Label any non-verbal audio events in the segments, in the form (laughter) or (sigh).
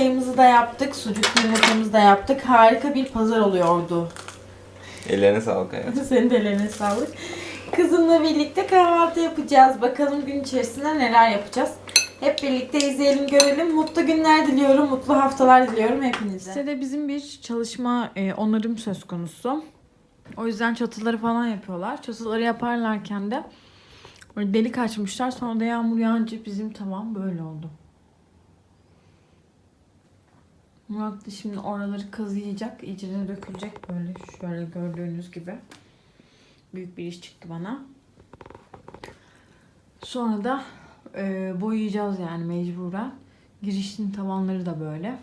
Yumurtamızı da yaptık. Sucuklu yumurtamızı da yaptık. Harika bir pazar oluyordu. Ellerine sağlık hayatım. (laughs) Senin de ellerine sağlık. Kızımla birlikte kahvaltı yapacağız. Bakalım gün içerisinde neler yapacağız. Hep birlikte izleyelim, görelim. Mutlu günler diliyorum, mutlu haftalar diliyorum hepinize. Sitede bizim bir çalışma e, onarım söz konusu. O yüzden çatıları falan yapıyorlar. Çatıları yaparlarken de böyle delik açmışlar. Sonra da yağmur yağınca bizim tavan böyle oldu. Murat da şimdi oraları kazıyacak. De dökülecek böyle şöyle gördüğünüz gibi. Büyük bir iş çıktı bana. Sonra da e, boyayacağız yani mecburen. Girişin tavanları da böyle.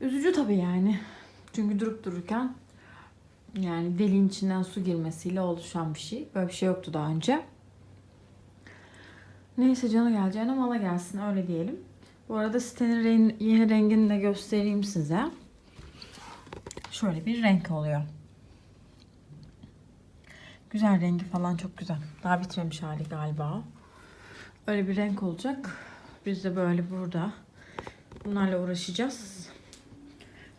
Üzücü tabii yani. Çünkü durup dururken yani deliğin içinden su girmesiyle oluşan bir şey. Böyle bir şey yoktu daha önce. Neyse canı geleceğine mala gelsin öyle diyelim. Bu arada sitenin yeni rengini de göstereyim size. Şöyle bir renk oluyor. Güzel rengi falan çok güzel. Daha bitmemiş hali galiba. Öyle bir renk olacak. Biz de böyle burada bunlarla uğraşacağız.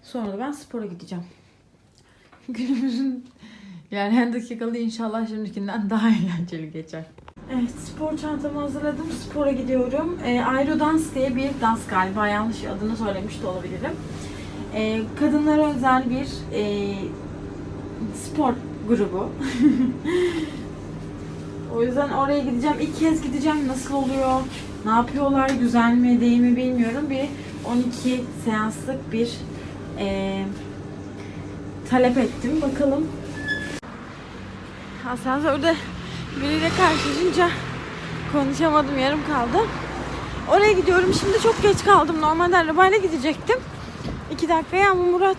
Sonra da ben spora gideceğim. (laughs) Günümüzün yani en dakikalı inşallah şimdikinden daha (laughs) eğlenceli geçer. Evet spor çantamı hazırladım. Spora gidiyorum. E, Aerodance diye bir dans galiba. Yanlış adını söylemiş de olabilirim. E, kadınlara özel bir e, spor grubu. (laughs) o yüzden oraya gideceğim. İlk kez gideceğim. Nasıl oluyor? Ne yapıyorlar? Güzel mi değil mi bilmiyorum. Bir 12 seanslık bir e, talep ettim. Bakalım. Asansörde biriyle karşılaşınca konuşamadım. Yarım kaldı. Oraya gidiyorum. Şimdi çok geç kaldım. Normalde arabayla gidecektim. İki dakikaya ama Murat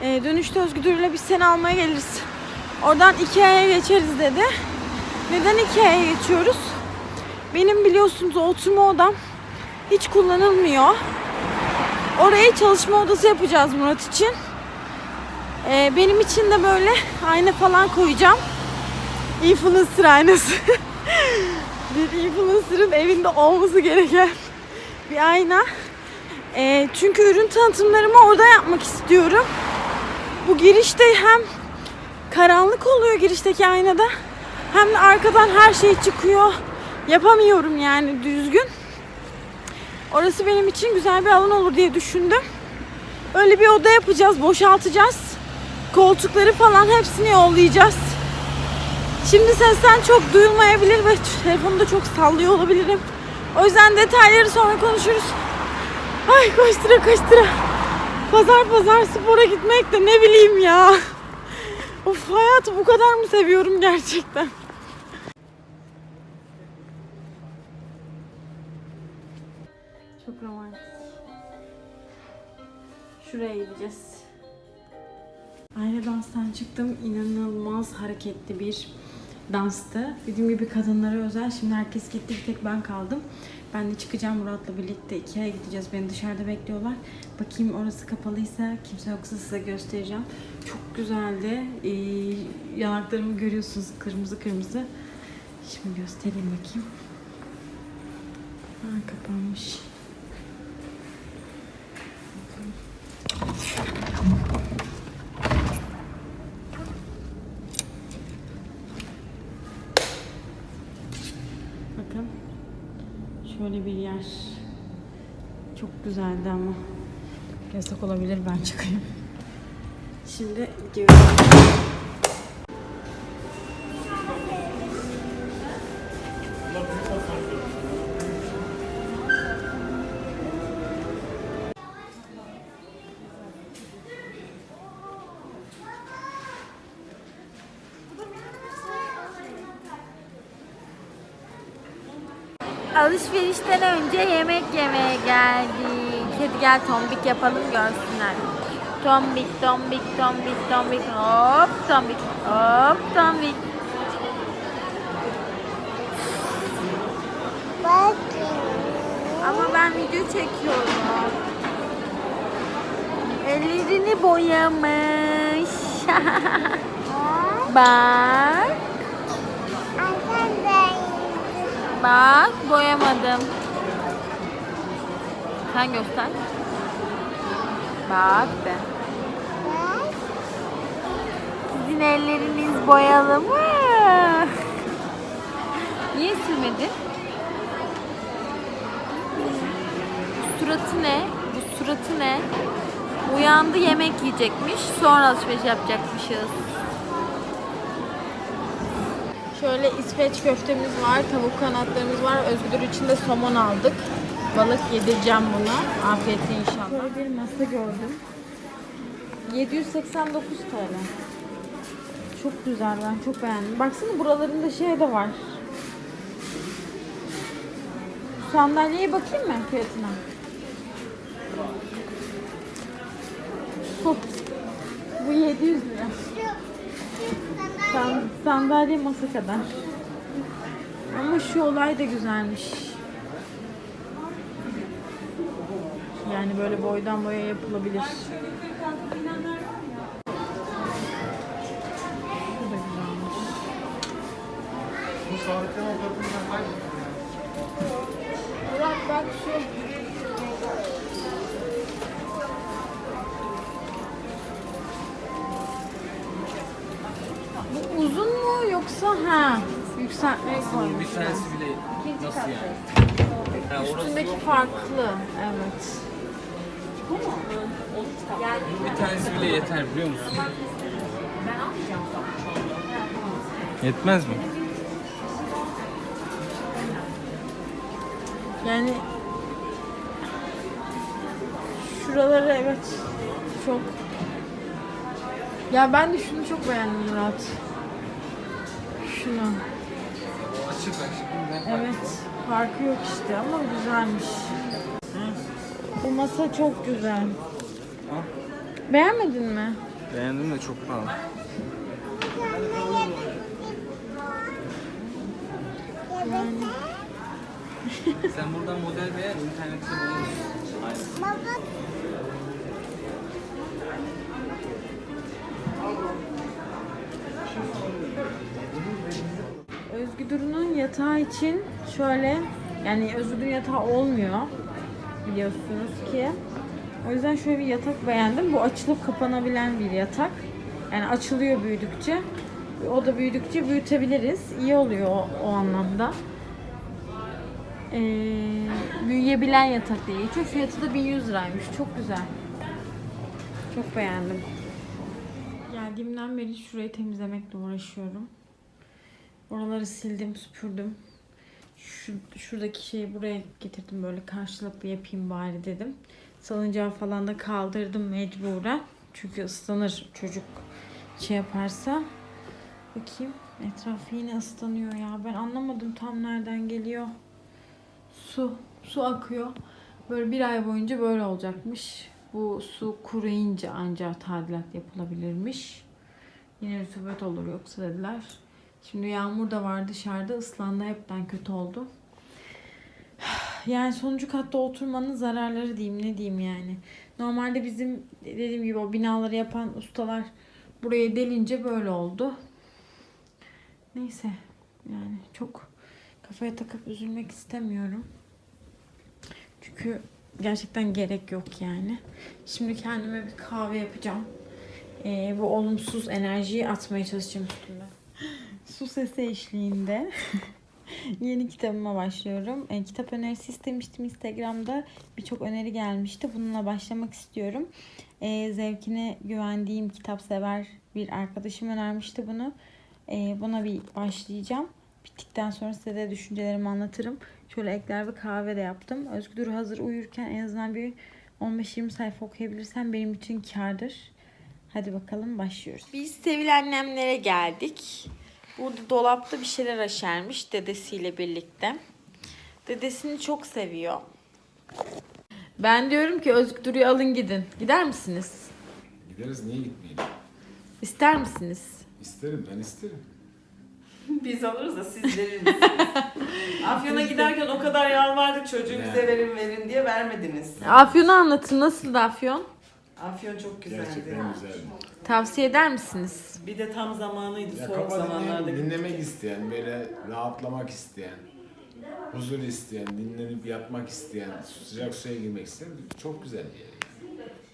e, dönüşte Özgür'le biz seni almaya geliriz. Oradan Ikea'ya geçeriz dedi. Neden Ikea'ya geçiyoruz? Benim biliyorsunuz oturma odam hiç kullanılmıyor. Orayı çalışma odası yapacağız Murat için. Ee, benim için de böyle ayna falan koyacağım. Influencer aynası. (laughs) bir influencer'ın evinde olması gereken bir ayna. Ee, çünkü ürün tanıtımlarımı orada yapmak istiyorum. Bu girişte hem karanlık oluyor girişteki aynada hem de arkadan her şey çıkıyor. Yapamıyorum yani düzgün. Orası benim için güzel bir alan olur diye düşündüm. Öyle bir oda yapacağız, boşaltacağız. Koltukları falan hepsini yollayacağız. Şimdi sesten çok duyulmayabilir ve telefonu da çok sallıyor olabilirim. O yüzden detayları sonra konuşuruz. Ay koştura koştura. Pazar pazar spora gitmek de ne bileyim ya. Of hayatı bu kadar mı seviyorum gerçekten? Çok romantik. Şuraya gideceğiz. Aile danstan çıktım. İnanılmaz hareketli bir danstı. Dediğim gibi kadınlara özel. Şimdi herkes gitti. Bir tek ben kaldım. Ben de çıkacağım Murat'la birlikte. Ikea'ya gideceğiz. Beni dışarıda bekliyorlar. Bakayım orası kapalıysa, kimse yoksa size göstereceğim. Çok güzeldi. Ee, yanaklarımı görüyorsunuz kırmızı kırmızı. Şimdi göstereyim bakayım. Ha, kapanmış. Bakın. Şöyle bir yer. Çok güzeldi ama. Yasak olabilir ben çıkayım. Şimdi gidiyorum. Alışverişten önce yemek yemeye geldik. Hadi gel tombik yapalım görsünler. Tombik, tombik, tombik, tombik. Hop, tombik, hop, tombik. Ama ben video çekiyorum. Ellerini boyamış. (laughs) Bak. Bak boyamadım. Sen göster. Bak de. Sizin elleriniz boyalı mı? Niye silmedin? Suratı ne? Bu suratı ne? Uyandı yemek yiyecekmiş. Sonra alışveriş yapacakmışız. Şöyle İsveç köftemiz var, tavuk kanatlarımız var. Özgür için de somon aldık. Balık yedireceğim buna. Afiyetle inşallah. Şöyle bir masa gördüm. 789 TL. Çok güzel ben çok beğendim. Baksana buralarında şey de var. Sandalyeye bakayım mı fiyatına? Bu, bu 700 lira. San, sandalye masa kadar. Ama şu olay da güzelmiş. Yani böyle boydan boya yapılabilir. Şu da güzelmiş. Murat bak şu. Yoksa ha yükseltmeye Bir koymuşlar. tanesi bile nasıl yani? Üstündeki farklı. Evet. bir tanesi bile yeter biliyor musun? Yetmez mi? Yani şuraları evet çok ya ben de şunu çok beğendim Murat. Şunu. Açık açık. Ben Evet. Farkı yok işte ama güzelmiş. Bu masa çok güzel. Beğenmedin mi? Beğendim de çok pahalı. Sen buradan model beğen, internette bulursun. Aynen. Yatağı için şöyle yani Özgü Duru'nun yatağı olmuyor biliyorsunuz ki. O yüzden şöyle bir yatak beğendim. Bu açılıp kapanabilen bir yatak. Yani açılıyor büyüdükçe. O da büyüdükçe büyütebiliriz. İyi oluyor o, o anlamda. Ee, büyüyebilen yatak diye geçiyor. Fiyatı da 1100 liraymış. Çok güzel. Çok beğendim. Geldiğimden beri şurayı temizlemekle uğraşıyorum. Oraları sildim, süpürdüm. Şu, şuradaki şeyi buraya getirdim böyle karşılıklı yapayım bari dedim. Salıncağı falan da kaldırdım mecburen. Çünkü ıslanır çocuk şey yaparsa. Bakayım etrafı yine ıslanıyor ya. Ben anlamadım tam nereden geliyor. Su, su akıyor. Böyle bir ay boyunca böyle olacakmış. Bu su kuruyunca ancak tadilat yapılabilirmiş. Yine rutubet olur yoksa dediler. Şimdi yağmur da var dışarıda ıslandı hepten kötü oldu. Yani sonuncu katta oturmanın zararları diyeyim ne diyeyim yani. Normalde bizim dediğim gibi o binaları yapan ustalar buraya delince böyle oldu. Neyse yani çok kafaya takıp üzülmek istemiyorum. Çünkü gerçekten gerek yok yani. Şimdi kendime bir kahve yapacağım. Ee, bu olumsuz enerjiyi atmaya çalışacağım üstüme. Su sesi eşliğinde (laughs) yeni kitabıma başlıyorum. E, kitap önerisi istemiştim Instagram'da. Birçok öneri gelmişti. Bununla başlamak istiyorum. E, zevkine güvendiğim kitap sever bir arkadaşım önermişti bunu. E, buna bir başlayacağım. Bittikten sonra size de düşüncelerimi anlatırım. Şöyle ekler ve kahve de yaptım. Özgür hazır uyurken en azından bir 15-20 sayfa okuyabilirsem benim için kardır. Hadi bakalım başlıyoruz. Biz Sevil annemlere geldik. Burada dolapta bir şeyler aşermiş dedesiyle birlikte. Dedesini çok seviyor. Ben diyorum ki Özgür'ü alın gidin. Gider misiniz? Gideriz niye gitmeyelim? İster misiniz? İsterim ben isterim. (laughs) Biz alırız da siz verir misiniz? (laughs) Afyon'a giderken o kadar yalvardık çocuğu bize verin verin diye vermediniz. Afyon'u anlatın. Nasıl Afyon? Afyon çok güzeldi. Gerçekten güzel. Tavsiye eder misiniz? Bir de tam zamanıydı Ya soğuk kafa zamanlarda. dinlemek isteyen, böyle rahatlamak isteyen, huzur isteyen, dinlenip yatmak isteyen, sıcak suya girmek isteyen çok güzel bir yer.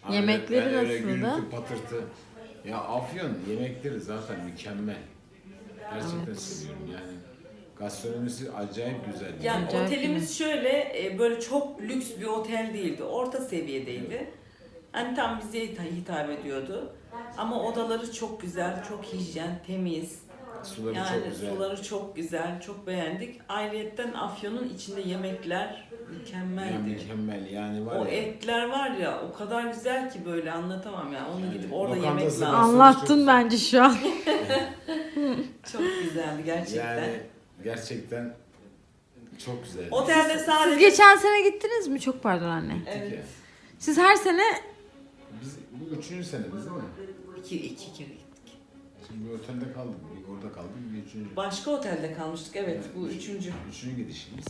Hani Yemekleri yani öyle nasıldı? gürültü, patırtı. Ya Afyon yemekleri zaten mükemmel. Gerçekten seviyorum yani. Gastronomisi acayip güzel. Yani Acayip otelimiz şöyle e, böyle çok lüks bir otel değildi. Orta seviyedeydi. Hani tam bize hita- hitap ediyordu. Ama odaları çok güzel, çok hijyen, temiz. Suları Yani çok güzel. suları çok güzel, çok beğendik. Ayrıyetten Afyon'un içinde yemekler mükemmeldi. Yani mükemmel yani var O ya. etler var ya o kadar güzel ki böyle anlatamam ya. Onu Yani gidip orada lokantası yemek lazım. Aslında Anlattın çok- bence şu an. (laughs) Çok güzeldi gerçekten. Yani gerçekten çok güzel. Otelde sadece... Siz geçen sene gittiniz mi? Çok pardon anne. Evet. Siz her sene bu üçüncü senemiz değil mi? İki, iki kere gittik. Şimdi bir otelde kaldık, bir orada kaldık, bir üçüncü. Başka otelde kalmıştık evet bu üçüncü. Üçüncü gidişimiz.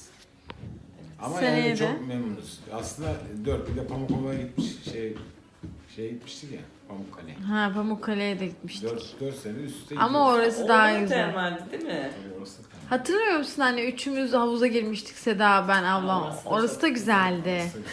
Ama Seneye yani de. çok memnunuz. Aslında dört bir de Pamukova'ya gitmiş şey şey gitmiştik ya Pamukkale. ha Pamukkale'ye de gitmiştik. Dört, dört sene üst üste Ama gidiyoruz. orası daha Orada da güzel. termaldi değil mi? Tabii orası da tamam. Hatırlıyor musun anne üçümüz havuza girmiştik Seda ben ablam. Orası da Orası da güzeldi. Orası da güzel.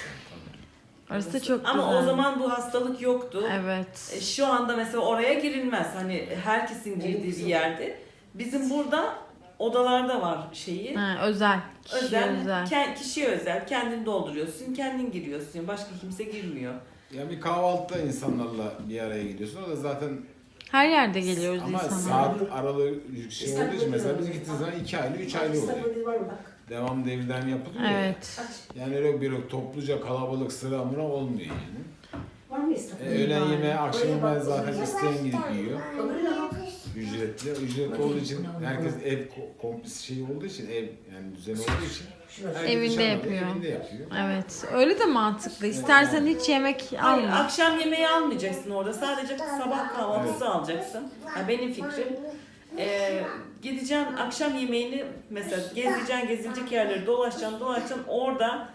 Orası da çok Ama güzel. o zaman bu hastalık yoktu. E, Evet. Şu anda mesela oraya girilmez. Hani herkesin girdiği bir yerde. Bizim burada odalarda var şeyi. Ha, özel. Kişiye Özel, özel. ke- kişiye özel. Kendin dolduruyorsun, kendin giriyorsun. Başka kimse girmiyor. Ya bir kahvaltıda insanlarla bir araya gidiyorsun. O da zaten Her yerde geliyoruz ama insanlar. saat aralığı şey olduğu için mesela biz gittiğimiz zaman iki aylı, üç aylı oluyor. Devam devirden yapılıyor ya. Evet. Yani öyle bir topluca kalabalık sıra mıra olmuyor yani. Var mı İstanbul? E, öğlen yemeği, akşam yemeği zaten isteyen gidip yiyor. Ücretli. Ücretli olduğu için herkes ev ko- komplis şeyi olduğu için ev yani düzeni olduğu için herkes Evinde dışarıda, yapıyor. Evinde yapıyor. Evet. Öyle de mantıklı. İstersen hiç yemek Hayır, alma. akşam yemeği almayacaksın orada. Sadece sabah kahvaltısı alacaksın. Ha, benim fikrim. Ee, gideceksin akşam yemeğini mesela gezeceksin, gezilecek yerleri dolaşacaksın, dolaşacaksın. Orada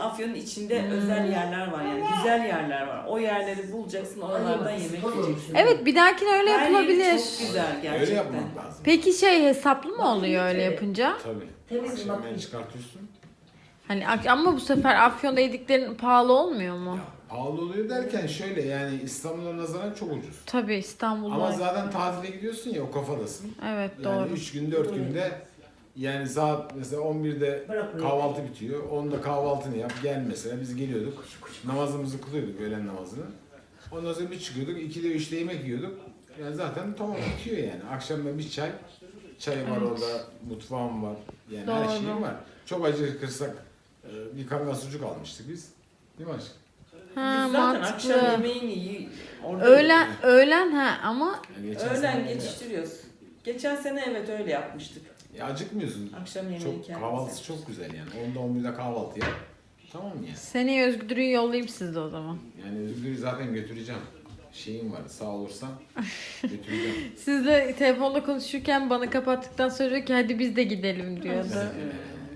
Afyon'un içinde özel yerler var yani güzel yerler var. O yerleri bulacaksın, oralardan yemek yiyeceksin. Evet bir dahakine öyle Her yeri yapılabilir. çok güzel gerçekten. Öyle yapmak lazım. Peki şey hesaplı mı oluyor öyle yapınca? Tabii. Temiz Akşam çıkartıyorsun. Hani ak- ama bu sefer Afyon'da yediklerin pahalı olmuyor mu? Pahalı oluyor derken şöyle yani İstanbul'a nazaran çok ucuz. Tabii İstanbul'da. Ama zaten tatile gidiyorsun ya o kafadasın. Evet Yani doğru. 3 gün 4 günde yani saat mesela 11'de Bırak burayı. kahvaltı bitiyor. 10'da kahvaltını yap gel mesela biz geliyorduk. Namazımızı kılıyorduk öğlen namazını. Ondan sonra bir çıkıyorduk. 2'de 3'te yemek yiyorduk. Yani zaten tamam bitiyor yani. Akşamda bir çay. Çay var orada, mutfağım var. Yani her Doğru. şeyim var. Çok acıkırsak e, bir kangal sucuk almıştık biz. Değil mi aşkım? Ha Biz zaten akşam mantıklı. yemeğini iyi orada Öğlen öğlen ha ama geçen sene öğlen öyle geçiştiriyoruz. Geçen sene evet öyle yapmıştık. Ya acıkmıyorsun. Akşam yemeği Çok kendisi. kahvaltısı çok güzel yani. 10'da 11'de kahvaltı yap. Tamam mı yani? seneye Özgür'ü yollayayım sizde o zaman. Yani Özgür'ü zaten götüreceğim. Şeyim var sağ olursan götüreceğim. (laughs) Sizle telefonda konuşurken bana kapattıktan sonra diyor ki hadi biz de gidelim diyordu.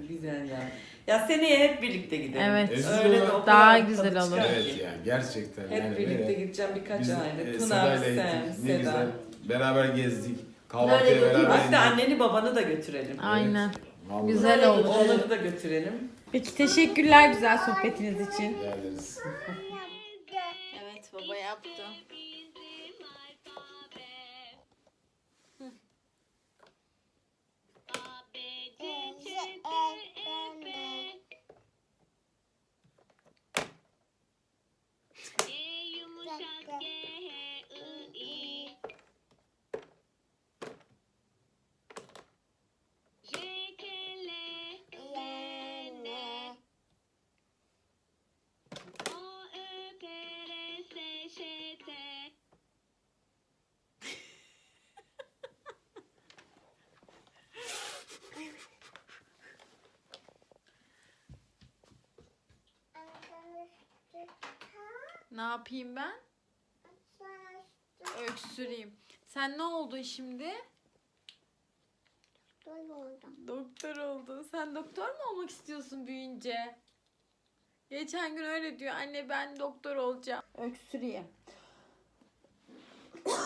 Güzel ya. Ya seneye hep birlikte gidelim. Evet. Öyle de o kadar Daha tadı güzel çıkar olur. ki. evet ya gerçekten. Hep yani birlikte böyle gideceğim birkaç biz, aile. e, Pınar, Seda'yla sen, gittik. Ne Seda. güzel. Beraber gezdik. Kahvaltıya Nereye beraber Hatta anneni babanı da götürelim. Aynen. Vallahi Güzel oldu. Onları da götürelim. Peki teşekkürler güzel sohbetiniz için. rica ederiz. Evet baba yaptı. Ne yapayım ben? Öksüreyim. Sen ne oldun şimdi? Doktor oldun. Sen doktor mu olmak istiyorsun büyüyünce? Geçen gün öyle diyor. Anne ben doktor olacağım. Öksüreyim. (coughs)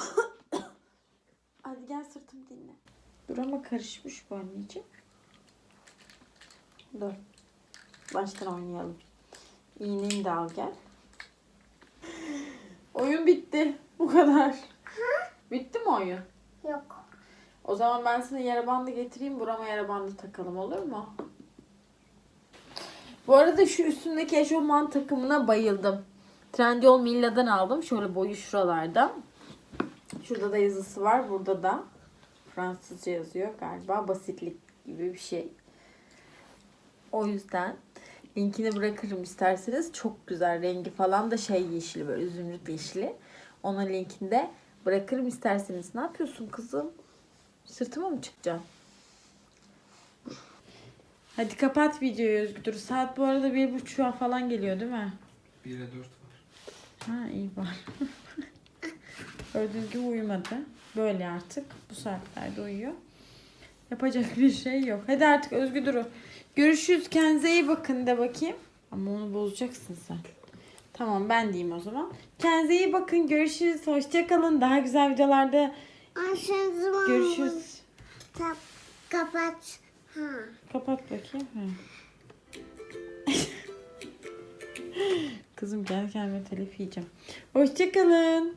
Hadi gel sırtımı dinle. Dur ama karışmış bu anneciğim. Dur. Baştan oynayalım. İğneni de al gel. Oyun bitti. Bu kadar. Bitti mi oyun? Yok. O zaman ben sana yara bandı getireyim. Burama yara bandı takalım olur mu? Bu arada şu üstündeki eşofman takımına bayıldım. Trendyol Milla'dan aldım. Şöyle boyu şuralarda. Şurada da yazısı var. Burada da Fransızca yazıyor galiba. Basitlik gibi bir şey. O yüzden linkini bırakırım isterseniz. Çok güzel. Rengi falan da şey yeşili böyle zümrüt yeşili. Onun linkini de bırakırım isterseniz. Ne yapıyorsun kızım? Sırtıma mı çıkacaksın? Hadi kapat videoyu Özgür. Saat bu arada bir buçuğa falan geliyor değil mi? 1'e 4 var. Ha iyi var. (laughs) Gördüğünüz gibi uyumadı. Böyle artık. Bu saatlerde uyuyor. Yapacak bir şey yok. Hadi artık Özgür Duru. Görüşürüz. Kendinize iyi bakın de bakayım. Ama onu bozacaksın sen. Tamam ben diyeyim o zaman. Kendinize iyi bakın. Görüşürüz. Hoşçakalın. Daha güzel videolarda görüşürüz. Tap, kapat. Ha. Kapat bakayım. Ha. (laughs) Kızım gel kendime telif yiyeceğim. Hoşçakalın.